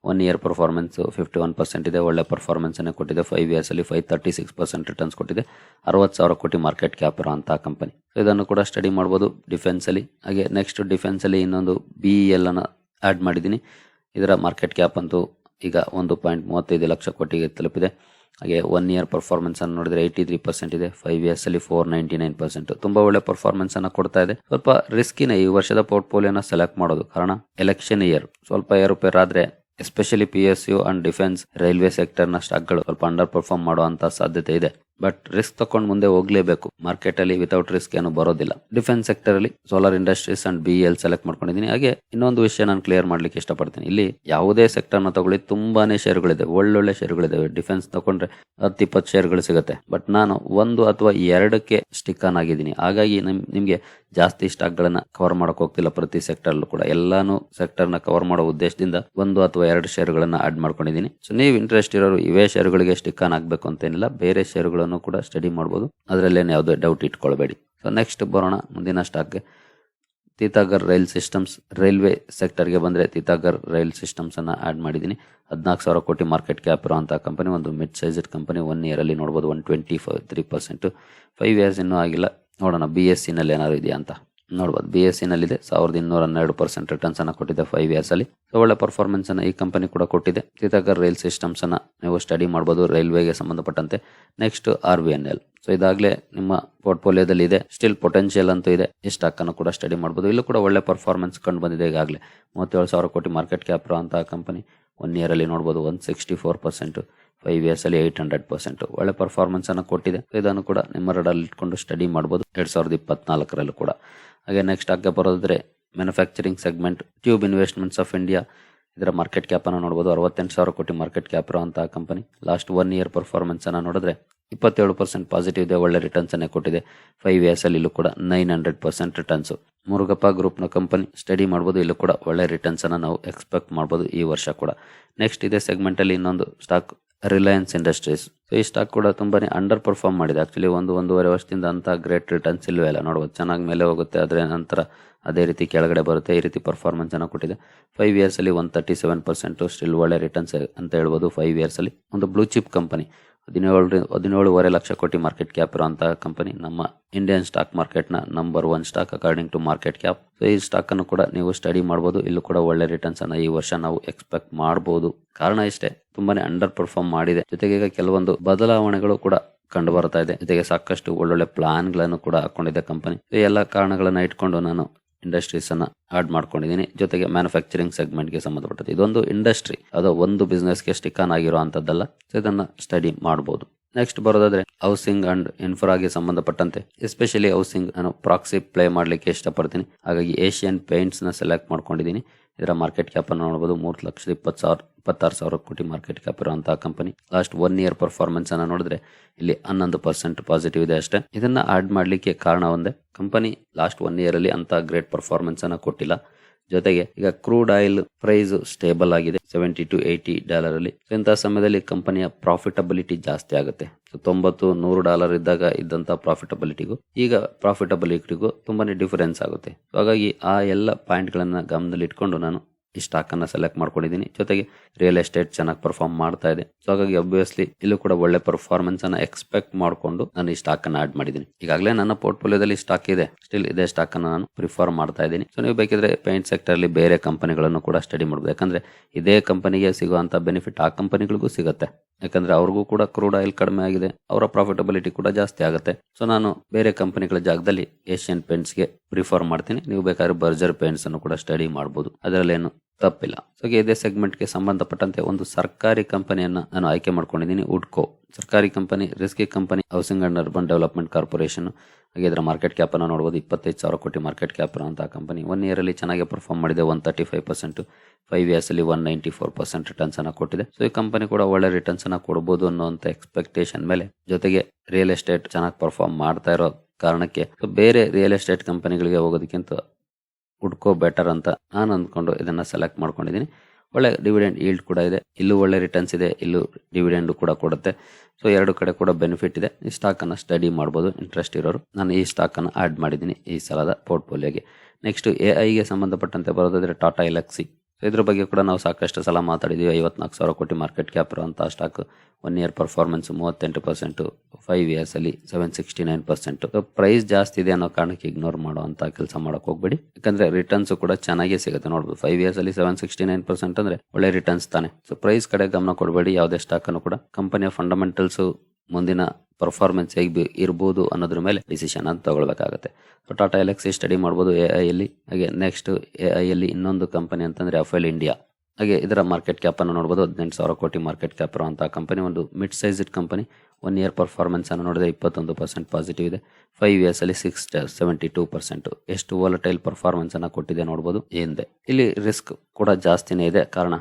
One year performance fifty one percent ಇದೆ. ಒಳ್ಳೆ ಪರ್ಫಾರ್ಮೆನ್ಸ್ ಅನ್ನು ಕೊಟ್ಟಿದೆ. ಫೈವ್ ಇಯರ್ಸ್ ಅಲ್ಲಿ five thirty six percent returns ಕೊಟ್ಟಿದೆ. ಅರವತ್ತು ಸಾವಿರ ಕೋಟಿ ಮಾರ್ಕೆಟ್ ಕ್ಯಾಪ್ ಇರುವಂತಹ ಕಂಪನಿ ಇದನ್ನು ಕೂಡ ಸ್ಟಡಿ ಮಾಡ್ಬೋದು ಡಿಫೆನ್ಸ್ ಅಲ್ಲಿ. ಹಾಗೆ ನೆಕ್ಸ್ಟ್ ಡಿಫೆನ್ಸ್ ಅಲ್ಲಿ ಇನ್ನೊಂದು ಬಿ ಎಲ್ ಅನ್ನು ಆಡ್ ಮಾಡಿದ್ದೀನಿ. ಇದರ ಮಾರ್ಕೆಟ್ ಕ್ಯಾಪ್ ಅಂತೂ ಈಗ ಒಂದು ಪಾಯಿಂಟ್ ಮೂವತ್ತೈದು ಲಕ್ಷ ಕೋಟಿಗೆ ತಲುಪಿದೆ. ಹಾಗೆ ಒನ್ ಇಯರ್ ಪರ್ಫಾರ್ಮೆನ್ಸ್ ಅನ್ನು ನೋಡಿದ್ರೆ ಏಯ್ಟಿ ತ್ರೀ ಪರ್ಸೆಂಟ್ ಇದೆ. ಫೈವ್ ಇಯರ್ಸ್ ಅಲ್ಲಿ ಫೋರ್ ನೈಂಟಿ ನೈನ್ ಪರ್ಸೆಂಟ್ ತುಂಬಾ ಒಳ್ಳೆ ಪರ್ಫಾರ್ಮೆನ್ಸ್ ಅನ್ನು ಕೊಡ್ತಾ ಇದೆ. ಸ್ವಲ್ಪ ರಿಸ್ಕಿನ ಈ ವರ್ಷದ ಪೋರ್ಟ್ಫೋಲಿಯೋನ ಸೆಲೆಕ್ಟ್ ಮಾಡೋದು. ಕಾರಣ ಎಲೆಕ್ಷನ್ ಇಯರ್ ಸ್ವಲ್ಪ ಏರುಪೇರ್ ಆದ್ರೆ especially P S U and defence railway ಸೆಕ್ಟರ್ನ ಸ್ಟಾಕ್ಗಳು ಸ್ವಲ್ಪ ಅಂಡರ್ ಪರ್ಫಾರ್ಮ್ ಮಾಡುವಂತ ಸಾಧ್ಯತೆ ಇದೆ. ಬಟ್ ರಿಸ್ಕ್ ತಕೊಂಡು ಮುಂದೆ ಹೋಗ್ಲೇಬೇಕು. ಮಾರ್ಕೆಟ್ ಅಲ್ಲಿ ವಿತೌಟ್ ರಿಸ್ಕ್ ಏನು ಬರೋದಿಲ್ಲ. ಡಿಫೆನ್ಸ್ ಸೆಕ್ಟರ್ ಅಲ್ಲಿ solar industries and B L select ಮಾಡ್ಕೊಂಡಿದ್ದೀನಿ. ಹಾಗೆ ಇನ್ನೊಂದು ವಿಷಯ ನಾನು ಕ್ಲಿಯರ್ ಮಾಡ್ಲಿಕ್ಕೆ ಇಷ್ಟಪಡ್ತೀನಿ. ಇಲ್ಲಿ ಯಾವುದೇ ಸೆಕ್ಟರ್ನ ತಗೊಳ್ಳಿ ತುಂಬಾನೇ ಶೇರ್ಗಳಿದೆ ಒಳ್ಳೊಳ್ಳೆ ಶೇರುಗಳಿದಾವೆ ಡಿಫೆನ್ಸ್ ತಗೊಂಡ್ರೆ ಹತ್ತು ಇಪ್ಪತ್ತು ಶೇರ್ಗಳು ಸಿಗುತ್ತೆ. ಬಟ್ ನಾನು ಒಂದು ಅಥವಾ ಎರಡಕ್ಕೆ ಸ್ಟಿಕ್ ಆನ್ ಆಗಿದ್ದೀನಿ. ಹಾಗಾಗಿ ನಿಮ್- ನಿಮ್ಗೆ ಜಾಸ್ತಿ ಸ್ಟಾಕ್ ಗಳನ್ನ ಕವರ್ ಮಾಡಕ್ ಹೋಗ್ತಿಲ್ಲ ಪ್ರತಿ ಸೆಕ್ಟರ್ ಕೂಡ. ಎಲ್ಲಾನು ಸೆಕ್ಟರ್ನ ಕವರ್ ಮಾಡೋ ಉದ್ದೇಶದಿಂದ ಒಂದು ಅಥವಾ ಎರಡು ಶೇರುಗಳನ್ನು ಆಡ್ ಮಾಡ್ಕೊಂಡಿದ್ದೀನಿ. ಸೊ ನೀವು ಇಂಟ್ರೆಸ್ಟ್ ಇರೋರು ಇವೇ ಶೇರುಗಳಿಗೆ ಸ್ಟಿಕ್ ಆನ್ ಆಗಬೇಕು ಅಂತೇನಿಲ್ಲ. ಬೇರೆ ಶೇರುಗಳನ್ನು ಕೂಡ ಸ್ಟಡಿ ಮಾಡ್ಬೋದು. ಅದರಲ್ಲೇನು ಯಾವುದೇ ಡೌಟ್ ಇಟ್ಕೊಳ್ಬೇಡಿ. ಸೊ ನೆಕ್ಸ್ಟ್ ಬರೋಣ ಮುಂದಿನ ಸ್ಟಾಕ್ಗೆ ತೀತಾಗರ್ ರೈಲ್ ಸಿಸ್ಟಮ್ಸ್ ರೈಲ್ವೆ ಸೆಕ್ಟರ್ಗೆ ಬಂದರೆ ತೀತಾಗರ್ ರೈಲ್ ಸಿಸ್ಟಮ್ಸನ್ನು ಆ್ಯಡ್ ಮಾಡಿದ್ದೀನಿ. ಹದಿನಾಲ್ಕು ಸಾವಿರ ಕೋಟಿ ಮಾರ್ಕೆಟ್ ಕ್ಯಾಪ್ ಇರುವಂಥ ಕಂಪನಿ ಒಂದು ಮಿಡ್ ಸೈಜ್ಡ್ ಕಂಪನಿ ಒನ್ ಇಯರಲ್ಲಿ ನೋಡ್ಬೋದು one twenty three percent five years ಇನ್ನೂ ಆಗಿಲ್ಲ. ನೋಡೋಣ ಬಿ ಎಸ್ ಸಿನಲ್ಲಿ ಏನಾದ್ರು ಇದೆಯಾ ಅಂತ. ನೋಡ್ಬೋದು. ಬಿ ಎಸ್ ಸಿನಲ್ಲಿದೆ ಸಾವಿರದ ಇನ್ನೂರ ಹನ್ನೆರಡು ಪರ್ಸೆಂಟ್ ರಿಟರ್ನ್ಸ್ ಅನ್ನು ಕೊಟ್ಟಿದೆ ಫೈವ್ ಇಯರ್ಸ್ ಅಲ್ಲಿ. ಸೊ ಒಳ್ಳೆ ಪರ್ಫಾರ್ಮೆನ್ಸ್ ಅನ್ನು ಈ ಕಂಪನಿ ಕೂಡ ಕೊಟ್ಟಿದೆ. ಸೀತಾಕರ್ ರೈಲ್ ಸಿಸ್ಟಮ್ಸ್ ಅನ್ನ ನೀವು ಸ್ಟಡಿ ಮಾಡಬಹುದು ರೈಲ್ವೆಗೆ ಸಂಬಂಧಪಟ್ಟಂತೆ. Next R V N L so ಇದಾಗಲೇ ನಿಮ್ಮ ಪೋರ್ಟ್ಫೋಲಿಯೋದಲ್ಲಿ ಇದೆ. ಸ್ಟಿಲ್ ಪೊಟೆನ್ಷಿಯಲ್ ಅಂತೂ ಇದೆ. ಈ ಸ್ಟಾಕ್ ಅನ್ನು ಕೂಡ ಸ್ಟಡಿ ಮಾಡಬಹುದು ಇಲ್ಲೂ ಕೂಡ ಒಳ್ಳೆ ಪರ್ಫಾರ್ಮೆನ್ಸ್ ಕಂಡು ಬಂದಿದೆ ಈಗಾಗಲೇ. ಮೂವತ್ತೇಳು ಸಾವಿರ ಕೋಟಿ ಮಾರ್ಕೆಟ್ ಕ್ಯಾಪ್ ಇರುವಂತಹ ಕಂಪನಿ ಒನ್ ಇಯರ್ ಅಲ್ಲಿ ನೋಡಬಹುದು one sixty four percent five years ಅಲ್ಲಿ ಏಟ್ ಹಂಡ್ರೆಡ್ ಪರ್ಸೆಂಟ್ ಒಳ್ಳೆ ಪರ್ಫಾರ್ಮೆನ್ಸ್ ಅನ್ನು ಕೊಟ್ಟಿದೆ. ಇದನ್ನು ಕೂಡ ನಿಮ್ಮ ರಡಲ್ಲಿ ಇಟ್ಕೊಂಡು ಸ್ಟಡಿ ಮಾಡಬಹುದು ಎರಡ್ ಸಾವಿರದ ಇಪ್ಪತ್ನಾಲ್ಕರಲ್ಲೂ ಕೂಡ. ಹಾಗೆ ನೆಕ್ಸ್ಟ್ ಹಾಗೆ ಬರೋದ್ರೆ manufacturing segment tube investments of India ಇದರ ಮಾರ್ಕೆಟ್ ಕ್ಯಾಪನ್ನು ನೋಡ್ಬೋದು. ಅರವತ್ತೆಂಟು ಸಾವಿರ ಕೋಟಿ ಮಾರ್ಕೆಟ್ ಕ್ಯಾಪ್ ಇರುವಂತಹ ಕಂಪನಿ ಲಾಸ್ಟ್ ಒನ್ ಇಯರ್ ಪರ್ಫಾರ್ಮೆನ್ಸನ್ನು ನೋಡಿದ್ರೆ ಇಪ್ಪತ್ತೇಳು ಪರ್ಸೆಂಟ್ ಪಾಸಿಟಿವ್ ಇದೆ, ಒಳ್ಳೆ ರಿಟರ್ನ್ಸ್ ಅನ್ನೇ ಕೊಟ್ಟಿದೆ. ಫೈವ್ ಇಯರ್ಸ್ ಅಲ್ಲಿ ಇಲ್ಲೂ ಕೂಡ nine hundred percent returns Murugappa ಗ್ರೂಪ್ನ ಕಂಪನಿ ಸ್ಟಡಿ ಮಾಡ್ಬೋದು. ಇಲ್ಲೂ ಕೂಡ ಒಳ್ಳೆ ರಿಟರ್ನ್ಸ್ ಅನ್ನ ನಾವು ಎಕ್ಸ್ಪೆಕ್ಟ್ ಮಾಡ್ಬೋದು ಈ ವರ್ಷ ಕೂಡ. ನೆಕ್ಸ್ಟ್ ಇದೇ ಸೆಗ್ಮೆಂಟ್ ಅಲ್ಲಿ ಇನ್ನೊಂದು ಸ್ಟಾಕ್ ರಿಲಯನ್ಸ್ ಇಂಡಸ್ಟ್ರೀಸ್ ಸೊ ಈ ಸ್ಟಾಕ್ ಕೂಡ ತುಂಬಾನೇ ಅಂಡರ್ ಪರ್ಫಾರ್ಮ್ ಮಾಡಿದೆ. ಆಕ್ಚುಲಿ ಒಂದು ಒಂದೂವರೆ ವರ್ಷದಿಂದ ಅಂತ ಗ್ರೇಟ್ ರಿಟರ್ನ್ಸ್ ಇಲ್ವೇ ಇಲ್ಲ. ನೋಡ್ಬೋದು, ಚೆನ್ನಾಗಿ ಮೇಲೆ ಹೋಗುತ್ತೆ, ಆದರೆ ನಂತರ ಅದೇ ರೀತಿ ಕೆಳಗಡೆ ಬರುತ್ತೆ. ಈ ರೀತಿ ಪರ್ಫಾರ್ಮೆನ್ಸ್ ಅನ್ನು ಕೊಟ್ಟಿದೆ. ಫೈವ್ ಇಯರ್ಸ್ ಅಲ್ಲಿ one thirty seven percent still ಒಳ್ಳೆ ರಿಟರ್ನ್ಸ್ ಅಂತ ಹೇಳ್ಬೋದು. ಫೈವ್ ಇಯರ್ಸ್ ಅಲ್ಲಿ ಒಂದು ಬ್ಲೂ ಚಿಪ್ ಕಂಪನಿ ಹದಿನೇಳು ಹದಿನೇಳುವರೆ ಲಕ್ಷ ಕೋಟಿ ಮಾರ್ಕೆಟ್ ಕ್ಯಾಪ್ ಇರುವಂತಹ ಕಂಪನಿ ನಮ್ಮ Indian stock ಮಾರ್ಕೆಟ್ನ number one stock according to market cap so ಈ ಸ್ಟಾಕ್ ಅನ್ನು ಕೂಡ ನೀವು ಸ್ಟಡಿ ಮಾಡಬಹುದು ಇಲ್ಲೂ ಕೂಡ ಒಳ್ಳೆ ರಿಟರ್ನ್ಸ್ ಅನ್ನ ಈ ವರ್ಷ ನಾವು ಎಕ್ಸ್ಪೆಕ್ಟ್ ಮಾಡಬಹುದು ಕಾರಣ ಇಷ್ಟೇ, ತುಂಬಾನೇ ಅಂಡರ್ ಪರ್ಫಾರ್ಮ್ ಮಾಡಿದೆ. ಜೊತೆಗೆ ಈಗ ಕೆಲವೊಂದು ಬದಲಾವಣೆಗಳು ಕೂಡ ಕಂಡು ಬರ್ತಾ ಇದೆ. ಜೊತೆಗೆ ಸಾಕಷ್ಟು ಒಳ್ಳೊಳ್ಳೆ ಪ್ಲಾನ್ಗಳನ್ನು ಕೂಡ ಹಾಕೊಂಡಿದೆ ಕಂಪನಿ ಈ ಎಲ್ಲ ಕಾರಣಗಳನ್ನ ಇಟ್ಕೊಂಡು ನಾನು ಇಂಡಸ್ಟ್ರೀಸ್ ಅನ್ನ ಆಡ್ ಮಾಡ್ಕೊಂಡಿದ್ದೀನಿ. ಜೊತೆಗೆ ಮ್ಯಾನುಫ್ಯಾಕ್ಚರಿಂಗ್ ಸೆಗ್ಮೆಂಟ್ಗೆ ಸಂಬಂಧಪಟ್ಟದ್ದು. ಇದೊಂದು ಇಂಡಸ್ಟ್ರಿ. ಅದು ಒಂದು ಬಿಸ್ನೆಸ್ಗೆ ಸ್ಟಿಕ್ ಆನ್ ಆಗಿರೋ ಅಂತದ್ದಲ್ಲ ಸೊ, ಇದನ್ನ ಸ್ಟಡಿ ಮಾಡಬಹುದು ನೆಕ್ಸ್ಟ್ ಬರೋದಾದ್ರೆ ಹೌಸಿಂಗ್ ಅಂಡ್ ಇನ್ಫ್ರಾಗೆ ಸಂಬಂಧಪಟ್ಟಂತೆ. ಎಸ್ಪೆಷಲಿ ಹೌಸಿಂಗ್ ನಾನು ಪ್ರಾಕ್ಸಿ ಪ್ಲೇ ಮಾಡ್ಲಿಕ್ಕೆ ಇಷ್ಟಪಡ್ತೀನಿ. ಹಾಗಾಗಿ ಏಷ್ಯನ್ ಪೇಂಟ್ಸ್ನ ಸೆಲೆಕ್ಟ್ ಮಾಡ್ಕೊಂಡಿದ್ದೀನಿ. ಇದರ ಮಾರ್ಕೆಟ್ ಕ್ಯಾಪ್ ಅನ್ನು ನೋಡಬಹುದು ಮೂರು ಲಕ್ಷದ ಇಪ್ಪತ್ತು ಸಾವಿರ, ಇಪ್ಪತ್ತಾರು ಸಾವಿರ ಕೋಟಿ ಮಾರ್ಕೆಟ್ ಕ್ಯಾಪ್ ಇರುವಂತಹ company last one year performance ಅನ್ನು ನೋಡಿದ್ರೆ ಇಲ್ಲಿ ಹನ್ನೊಂದು ಪರ್ಸೆಂಟ್ ಪಾಸಿಟಿವ್ ಇದೆ ಅಷ್ಟೇ. ಇದನ್ನ ಆಡ್ ಮಾಡ್ಲಿಕ್ಕೆ ಕಾರಣ ಒಂದೇ. ಕಂಪನಿ ಲಾಸ್ಟ್ ಒನ್ ಇಯರ್ ಅಲ್ಲಿ ಅಂತ ಗ್ರೇಟ್ ಪರ್ಫಾರ್ಮೆನ್ಸ್ ಅನ್ನ ಕೊಟ್ಟಿಲ್ಲ. ಜೊತೆಗೆ ಈಗ ಕ್ರೂಡ್ ಆಯಿಲ್ ಪ್ರೈಸ್ ಸ್ಟೇಬಲ್ ಆಗಿದೆ. ಸೆವೆಂಟಿ ಟು ಏಯ್ಟಿ ಡಾಲರ್ ಅಲ್ಲಿ. ಇಂತಹ ಸಮಯದಲ್ಲಿ ಕಂಪನಿಯ ಪ್ರಾಫಿಟಬಿಲಿಟಿ ಜಾಸ್ತಿ ಆಗುತ್ತೆ. ತೊಂಬತ್ತು, ನೂರು ಡಾಲರ್ ಇದ್ದಾಗ ಇದ್ದಂತ ಪ್ರಾಫಿಟಬಿಲಿಟಿಗೂ ಈಗ ಪ್ರಾಫಿಟಬಿಲಿಟಿಗೂ ತುಂಬಾನೇ ಡಿಫರೆನ್ಸ್ ಆಗುತ್ತೆ. ಹಾಗಾಗಿ ಆ ಎಲ್ಲ ಪಾಯಿಂಟ್ ಗಳನ್ನ ಗಮನದಲ್ಲಿ ಇಟ್ಕೊಂಡು ನಾನು ಈ ಸ್ಟಾಕ್ ಅನ್ನ ಸೆಲೆಕ್ಟ್ ಮಾಡ್ಕೊಂಡಿದ್ದೀನಿ. ಜೊತೆಗೆ ರಿಯಲ್ ಎಸ್ಟೇಟ್ ಚೆನ್ನಾಗಿ ಪರ್ಫಾರ್ಮ್ ಮಾಡ್ತಾ ಇದೆ. ಸೊ ಹಾಗಾಗಿ ಅಬ್ವಿಯಸ್ಲಿ ಇಲ್ಲೂ ಕೂಡ ಒಳ್ಳೆ ಪರ್ಫಾರ್ಮೆನ್ಸ್ ಅನ್ನ ಎಕ್ಸ್ಪೆಕ್ಟ್ ಮಾಡಿಕೊಂಡು ನಾನು ಈ ಸ್ಟಾಕ್ ಅನ್ನು ಆಡ್ ಮಾಡಿದ್ದೀನಿ. ಈಗಾಗಲೇ ನನ್ನ ಪೋರ್ಟ್ಫೋಲಿಯೋದಲ್ಲಿ ಸ್ಟಾಕ್ ಇದೆ. ಸ್ಟಿಲ್ ಇದೇ ಸ್ಟಾಕ್ ಅನ್ನು ನಾನು ಪ್ರಿಫರ್ ಮಾಡ್ತಾ ಇದ್ದೀನಿ. ಸೊ ನೀವು ಬೇಕಿದ್ರೆ ಪೇಂಟ್ ಸೆಕ್ಟರ್ ಅಲ್ಲಿ ಬೇರೆ ಕಂಪನಿಗಳನ್ನು ಕೂಡ ಸ್ಟಡಿ ಮಾಡಬಹುದು ಯಾಕಂದ್ರೆ ಇದೇ ಕಂಪನಿಗೆ ಸಿಗುವಂತ ಬೆನಿಫಿಟ್ ಆ ಕಂಪನಿಗಳಿಗೂ ಸಿಗುತ್ತೆ. ಯಾಕಂದ್ರೆ ಅವ್ರಿಗೂ ಕೂಡ ಕ್ರೂಡ್ ಆಯಿಲ್ ಕಡಿಮೆ ಆಗಿದೆ. ಅವರ ಪ್ರಾಫಿಟಬಿಲಿಟಿ ಕೂಡ ಜಾಸ್ತಿ ಆಗುತ್ತೆ. ಸೊ ನಾನು ಬೇರೆ ಕಂಪನಿಗಳ ಜಾಗದಲ್ಲಿ ಏಷ್ಯನ್ ಪೇಂಟ್ಸ್ಗೆ ಪ್ರಿಫರ್ ಮಾಡ್ತೀನಿ. ನೀವು ಬೇಕಾದ್ರೆ ಬರ್ಜರ್ ಪೇಂಟ್ಸ್ ಅನ್ನು ಕೂಡ ಸ್ಟಡಿ ಮಾಡಬಹುದು ಅದರಲ್ಲೇನು ತಪ್ಪಿಲ್ಲ. ಸೊ ಇದೇ ಸೆಗ್ಮೆಂಟ್ಗೆ ಸಂಬಂಧಪಟ್ಟಂತೆ ಒಂದು ಸರ್ಕಾರಿ ಕಂಪನಿಯನ್ನ ನಾನು ಆಯ್ಕೆ ಮಾಡ್ಕೊಂಡಿದ್ದೀನಿ ಉಡ್ಕೋ ಸರ್ಕಾರಿ company risky company housing and urban development corporation ಹಾಗೆ ಇದರ ಮಾರ್ಕೆಟ್ ಕ್ಯಾಪ್ ಅನ್ನು ನೋಡಬಹುದು ಇಪ್ಪತ್ತೈದು ಸಾವಿರ ಕೋಟಿ ಮಾರ್ಕೆಟ್ ಕ್ಯಾಪ್ ಅಂತ ಕಂಪನಿ ಒನ್ ಇಯರ್ ಅಲ್ಲಿ ಚೆನ್ನಾಗಿ ಪರ್ಫಾರ್ಮ್ ಮಾಡಿದೆ one thirty five percent five years ಅಲ್ಲಿ one ninety four percent returns ಅನ್ನ ಕೊಟ್ಟಿದೆ. ಸೊ ಈ ಕಂಪನಿ ಕೂಡ ಒಳ್ಳೆ ರಿಟರ್ನ್ಸ್ ಅನ್ನ ಕೊಡಬಹುದು ಅನ್ನುವಂತ ಎಕ್ಸ್ಪೆಕ್ಟೇಷನ್ ಮೇಲೆ ಜೊತೆಗೆ ರಿಯಲ್ ಎಸ್ಟೇಟ್ ಚೆನ್ನಾಗಿ ಪರ್ಫಾರ್ಮ್ ಮಾಡ್ತಾ ಇರೋ ಕಾರಣಕ್ಕೆ ಬೇರೆ ರಿಯಲ್ ಎಸ್ಟೇಟ್ ಕಂಪನಿಗಳಿಗೆ ಹೋಗೋದಕ್ಕಿಂತ ಹುಡ್ಕೋ ಬೆಟರ್ ಅಂತ ನಾನು ಅಂದ್ಕೊಂಡು ಇದನ್ನ ಸೆಲೆಕ್ಟ್ ಮಾಡ್ಕೊಂಡಿದ್ದೀನಿ ಒಳ್ಳೆ ಡಿವಿಡೆಂಡ್ ಈಲ್ಡ್ ಕೂಡ ಇದೆ. ಇಲ್ಲೂ ಒಳ್ಳೆ ರಿಟರ್ನ್ಸ್ ಇದೆ, ಇಲ್ಲೂ ಡಿವಿಡೆಂಡ್ ಕೂಡ ಕೊಡುತ್ತೆ. ಸೊ ಎರಡು ಕಡೆ ಕೂಡ ಬೆನಿಫಿಟ್ ಇದೆ. ಈ ಸ್ಟಾಕನ್ನು ಸ್ಟಡಿ ಮಾಡ್ಬೋದು ಇಂಟ್ರೆಸ್ಟ್ ಇರೋರು. ನಾನು ಈ ಸ್ಟಾಕನ್ನು ಆ್ಯಡ್ ಮಾಡಿದ್ದೀನಿ ಈ ಸಲದ ಪೋರ್ಟ್ಫೋಲಿಯೋಗೆ ನೆಕ್ಸ್ಟ್ ಎ ಐಗೆ ಸಂಬಂಧಪಟ್ಟಂತೆ ಬರೋದಾದರೆ ಟಾಟಾ ಎಲೆಕ್ಸಿ ಇದ್ರ ಬಗ್ಗೆ ಕೂಡ ನಾವು ಸಾಕಷ್ಟು ಸಲ ಮಾತಾಡಿದ್ದೀವಿ ಐವತ್ನಾಲ್ಕು ಸಾವಿರ ಕೋಟಿ ಮಾರ್ಕೆಟ್ ಕ್ಯಾಪ್ ಇರುವಂಥ ಸ್ಟಾಕ್ ಒನ್ ಇಯರ್ ಪರ್ಫಾರ್ಮೆನ್ಸ್ ಮೂವತ್ತೆಂಟು percent five ಇಯರ್ಸಲ್ಲಿ seven sixty nine percent price ಜಾಸ್ತಿ ಇದೆ ಅನ್ನೋ ಕಾರಣಕ್ಕೆ ಇಗ್ನೋರ್ ಮಾಡುವಂಥ ಕೆಲಸ ಮಾಡೋಕೆ ಹೋಗ್ಬೇಡಿ. ಯಾಕಂದರೆ ರಿಟರ್ನ್ಸ್ ಕೂಡ ಚೆನ್ನಾಗೇ ಸಿಗುತ್ತೆ. ನೋಡ್ಬೋದು ಫೈವ್ ಇಯರ್ಸಲ್ಲಿ ಸೆವೆನ್ ಸಿಕ್ಸ್ಟಿ ನೈನ್ ಪರ್ಸೆಂಟ್ ಅಂದರೆ ಒಳ್ಳೆ ರಿಟರ್ನ್ಸ್ ತಾನೆ. ಸೊ ಪ್ರೈಸ್ ಕಡೆ ಗಮನ ಕೊಡಬೇಡಿ. ಯಾವುದೇ ಸ್ಟಾಕನ್ನು ಕೂಡ. ಕಂಪನಿಯ ಫಂಡಮೆಂಟಲ್ಸ್ ಮುಂದಿನ ಪರ್ಫಾರ್ಮೆನ್ಸ್ ಹೇಗೆ ಇರ್ಬೋದು ಅನ್ನೋದ್ರ ಮೇಲೆ ಡಿಸಿಷನ್ ಅಂತ ತಗೊಳ್ಬೇಕಾಗುತ್ತೆ. ಸೊ ಟಾಟಾ ಎಲೆಕ್ಸಿ ಸ್ಟಡಿ ಮಾಡ್ಬೋದು ಎ ಐಯಲ್ಲಿ ಹಾಗೆ ನೆಕ್ಸ್ಟ್ ಎ ಐಯಲ್ಲಿ ಇನ್ನೊಂದು ಕಂಪನಿ ಅಂತಂದ್ರೆ ಅಫೆಲ್ ಇಂಡಿಯಾ ಹಾಗೆ ಇದರ ಮಾರ್ಕೆಟ್ ಕ್ಯಾಪ್ ಅನ್ನು ನೋಡಬಹುದು ಹದಿನೆಂಟು ಸಾವಿರ ಕೋಟಿ ಮಾರ್ಕೆಟ್ ಕ್ಯಾಪ್ ಇರುವಂಥ ಕಂಪನಿ ಒಂದು mid sized company one year performance ಅನ್ನು ನೋಡಿದ್ರೆ ಇಪ್ಪತ್ತೊಂದು ಪರ್ಸೆಂಟ್ ಪಾಸಿಟಿವ್ ಇದೆ. ಫೈವ್ ಇಯರ್ಸ್ ಅಲ್ಲಿ ಸಿಕ್ಸ್ ಸೆವೆಂಟಿ ಟೂ ಪರ್ಸೆಂಟ್ ಎಷ್ಟು ವಾಲಟೈಲ್ ಪರ್ಫಾರ್ಮೆನ್ಸ್ ಅನ್ನ ಕೊಟ್ಟಿದೆ ನೋಡ್ಬೋದು ಹಿಂದೆ ಇಲ್ಲಿ ರಿಸ್ಕ್ ಕೂಡ ಜಾಸ್ತಿನೇ ಇದೆ. ಕಾರಣ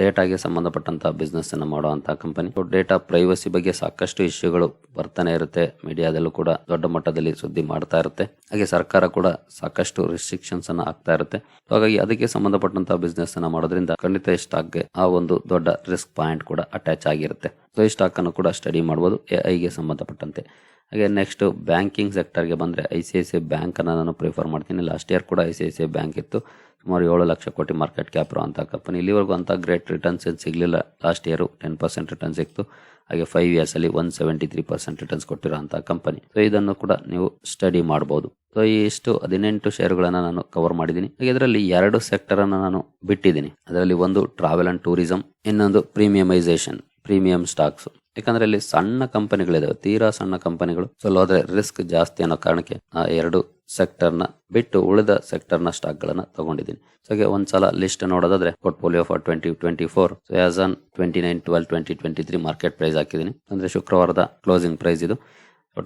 ಡೇಟಾಗೆ ಸಂಬಂಧಪಟ್ಟಂತಹ ಬಿಸ್ನೆಸ್ ಅನ್ನು ಮಾಡುವಂತಹ ಕಂಪನಿ ಡೇಟಾ ಪ್ರೈವಸಿ ಬಗ್ಗೆ ಸಾಕಷ್ಟು ಇಶ್ಯೂಗಳು ಬರ್ತಾನೆ ಇರುತ್ತೆ. ಮೀಡಿಯಾದಲ್ಲೂ ಕೂಡ ದೊಡ್ಡ ಮಟ್ಟದಲ್ಲಿ ಸುದ್ದಿ ಮಾಡ್ತಾ ಇರುತ್ತೆ. ಹಾಗೆ ಸರ್ಕಾರ ಕೂಡ ಸಾಕಷ್ಟು ರಿಸ್ಟ್ರಿಕ್ಷನ್ಸ್ ಅನ್ನು ಆಗ್ತಾ ಇರುತ್ತೆ ಹಾಗಾಗಿ ಅದಕ್ಕೆ ಸಂಬಂಧಪಟ್ಟಂತಹ ಬಿಸ್ನೆಸ್ ಅನ್ನ ಮಾಡೋದ್ರಿಂದ ಖಂಡಿತ ಈ ಸ್ಟಾಕ್ಗೆ ಆ ಒಂದು ದೊಡ್ಡ ರಿಸ್ಕ್ ಪಾಯಿಂಟ್ ಕೂಡ ಅಟ್ಯಾಚ್ ಆಗಿರುತ್ತೆ. ಸೊ ಈ ಸ್ಟಾಕ್ ಅನ್ನು ಕೂಡ ಸ್ಟಡಿ ಮಾಡಬಹುದು ಎ ಐಗೆ ಸಂಬಂಧಪಟ್ಟಂತೆ. ಹಾಗೆ ನೆಕ್ಸ್ಟ್ ಬ್ಯಾಂಕಿಂಗ್ ಸೆಕ್ಟರ್ಗೆ ಬಂದರೆ I C I C bank ಅನ್ನು ನಾನು ಪ್ರಿಫರ್ ಮಾಡ್ತೀನಿ. ಲಾಸ್ಟ್ ಇಯರ್ ಕೂಡ I C I C bank ಇತ್ತು. ಸುಮಾರು ಏಳು ಲಕ್ಷ ಕೋಟಿ ಮಾರ್ಕೆಟ್ ಕ್ಯಾಪ್ ಇರುವಂಥ ಕಂಪನಿ ಇಲ್ಲಿವರೆಗೂ ಅಂತ ಗ್ರೇಟ್ ರಿಟರ್ನ್ಸ್ ಏನು ಸಿಗಲಿಲ್ಲ. Last year ten percent return ಸಿಕ್ತು. ಹಾಗೆ ಫೈವ್ ಇಯರ್ಸ್ ಅಲ್ಲಿ one seventy three percent returns ಕೊಟ್ಟಿರೋಂಥ company so ಇದನ್ನು ಕೂಡ ನೀವು ಸ್ಟಡಿ ಮಾಡ್ಬೋದು. ಸೊ ಈ ಇಷ್ಟು ಹದಿನೆಂಟು ಶೇರುಗಳನ್ನು ನಾನು ಕವರ್ ಮಾಡಿದ್ದೀನಿ. ಹಾಗೆ ಇದರಲ್ಲಿ ಎರಡು ಸೆಕ್ಟರನ್ನು ನಾನು ಬಿಟ್ಟಿದ್ದೀನಿ. ಅದರಲ್ಲಿ ಒಂದು ಟ್ರಾವೆಲ್ ಅಂಡ್ ಟೂರಿಸಂ ಇನ್ನೊಂದು ಪ್ರೀಮಿಯಮೈಸೇಷನ್ ಪ್ರೀಮಿಯಂ ಸ್ಟಾಕ್ಸ್ ಯಾಕಂದ್ರೆ ಇಲ್ಲಿ ಸಣ್ಣ ಕಂಪನಿಗಳಿದಾವೆ, ತೀರಾ ಸಣ್ಣ ಕಂಪನಿಗಳು. ಸೊ ಹೋದ್ರೆ ರಿಸ್ಕ್ ಜಾಸ್ತಿ ಅನ್ನೋ ಕಾರಣಕ್ಕೆ ಆ ಎರಡು ಸೆಕ್ಟರ್ನ ಬಿಟ್ಟು ಉಳಿದ ಸೆಕ್ಟರ್ನ ನ ಸ್ಟಾಕ್ ಗಳನ್ನ ತಗೊಂಡಿದ್ದೀನಿ. ಸೊ ಹಾಗೆ ಒಂದ್ಸಲ ಲಿಸ್ಟ್ ನೋಡೋದಾದ್ರೆ portfolio for twenty twenty four so as on twenty nine twelve twenty twenty three market price ಹಾಕಿದ್ದೀನಿ. ಅಂದ್ರೆ ಶುಕ್ರವಾರದ ಕ್ಲೋಸಿಂಗ್ ಪ್ರೈಸ್ ಇದು.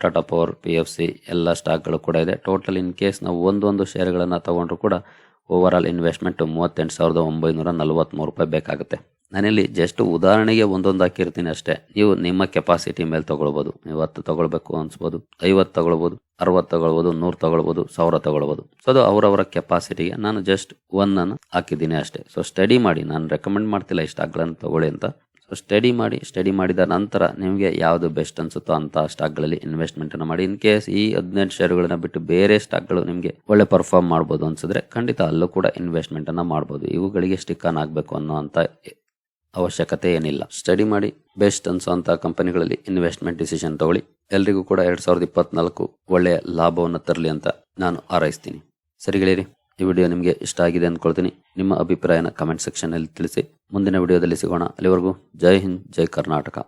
Tata power P F C ಎಲ್ಲ ಸ್ಟಾಕ್ಗಳು ಕೂಡ ಇದೆ. ಟೋಟಲ್ ಇನ್ ಕೇಸ್ ನಾವು ಒಂದೊಂದು ಶೇರ್ಗಳನ್ನು ತಗೊಂಡ್ರು ಕೂಡ ಓವರ್ ಆಲ್ ಇನ್ವೆಸ್ಟ್ಮೆಂಟ್ ಮೂವತ್ತೆಂಟು ಸಾವಿರದ ಒಂಬೈನೂರ ನಲವತ್ಮೂರು ರೂಪಾಯಿ ಬೇಕಾಗುತ್ತೆ. ನಾನಿಲ್ಲಿ ಜಸ್ಟ್ ಉದಾಹರಣೆಗೆ ಒಂದೊಂದು ಹಾಕಿರ್ತೀನಿ ಅಷ್ಟೇ. ನೀವು ನಿಮ್ಮ ಕೆಪಾಸಿಟಿ ಮೇಲೆ ತಗೊಳ್ಬೋದು. ನೀವು ಹತ್ತು ತಗೊಳ್ಬೇಕು ಅನ್ಸ್ಬೋದು. ಐವತ್ತು ತಗೊಳ್ಬೋದು. ಅರವತ್ತು ತಗೊಳ್ಬೋದು. ನೂರು ತಗೊಳ್ಬೋದು. ಸಾವಿರ ತಗೊಳ್ಬೋದು. ಸೊ ಅದು ಅವರವರ ಕೆಪಾಸಿಟಿಗೆ ನಾನು ಜಸ್ಟ್ ಒನ್ನನ್ನು ಹಾಕಿದ್ದೀನಿ ಅಷ್ಟೇ. ಸೊ ಸ್ಟಡಿ ಮಾಡಿ, ನಾನು ರೆಕಮೆಂಡ್ ಮಾಡ್ತಿಲ್ಲ ಸ್ಟಾಕ್ಗಳನ್ನು ತಗೊಳ್ಳಿ ಅಂತ. ಸೊ ಸ್ಟಡಿ ಮಾಡಿ ಸ್ಟಡಿ ಮಾಡಿದ ನಂತರ ನಿಮಗೆ ಯಾವುದು ಬೆಸ್ಟ್ ಅನ್ಸುತ್ತೋ ಅಂತ ಸ್ಟಾಕ್ಗಳಲ್ಲಿ ಇನ್ವೆಸ್ಟ್ಮೆಂಟ್ ಅನ್ನು ಮಾಡಿ. ಇನ್ ಕೇಸ್ ಈ ಹದಿನೆಂಟು ಶೇರುಗಳನ್ನ ಬಿಟ್ಟು ಬೇರೆ ಸ್ಟಾಕ್ಗಳು ನಿಮಗೆ ಒಳ್ಳೆ ಪರ್ಫಾರ್ಮ್ ಮಾಡ್ಬೋದು ಅನ್ಸಿದ್ರೆ ಖಂಡಿತ ಅಲ್ಲೂ ಕೂಡ ಇನ್ವೆಸ್ಟ್ಮೆಂಟನ್ನು ಮಾಡ್ಬೋದು. ಇವುಗಳಿಗೆ ಸ್ಟಿಕ್ ಆನ್ ಆಗಬೇಕು ಅನ್ನೋ ಅಂತ ಅವಶ್ಯಕತೆ ಏನಿಲ್ಲ ಸ್ಟಡಿ ಮಾಡಿ ಬೆಸ್ಟ್ ಅನ್ಸೋಂಥ ಕಂಪನಿಗಳಲ್ಲಿ ಇನ್ವೆಸ್ಟ್ಮೆಂಟ್ ಡಿಸಿಷನ್ ತಗೊಳ್ಳಿ. ಎಲ್ರಿಗೂ ಕೂಡ ಎರಡ್ ಸಾವಿರದ ಇಪ್ಪತ್ನಾಲ್ಕು ಒಳ್ಳೆಯ ಲಾಭವನ್ನು ತರಲಿ ಅಂತ ನಾನು ಹಾರೈಸ್ತೀನಿ ಸರಿ ಗೆಳೆಯರಿ, ಈ ವಿಡಿಯೋ ನಿಮಗೆ ಇಷ್ಟ ಆಗಿದೆ ಅಂದ್ಕೊಳ್ತೀನಿ ನಿಮ್ಮ ಅಭಿಪ್ರಾಯನ ಕಮೆಂಟ್ ಸೆಕ್ಷನ್ ಅಲ್ಲಿ ತಿಳಿಸಿ. ಮುಂದಿನ ವಿಡಿಯೋದಲ್ಲಿ ಸಿಗೋಣ. ಅಲ್ಲಿವರೆಗೂ ಜೈ ಹಿಂದ್, ಜೈ ಕರ್ನಾಟಕ.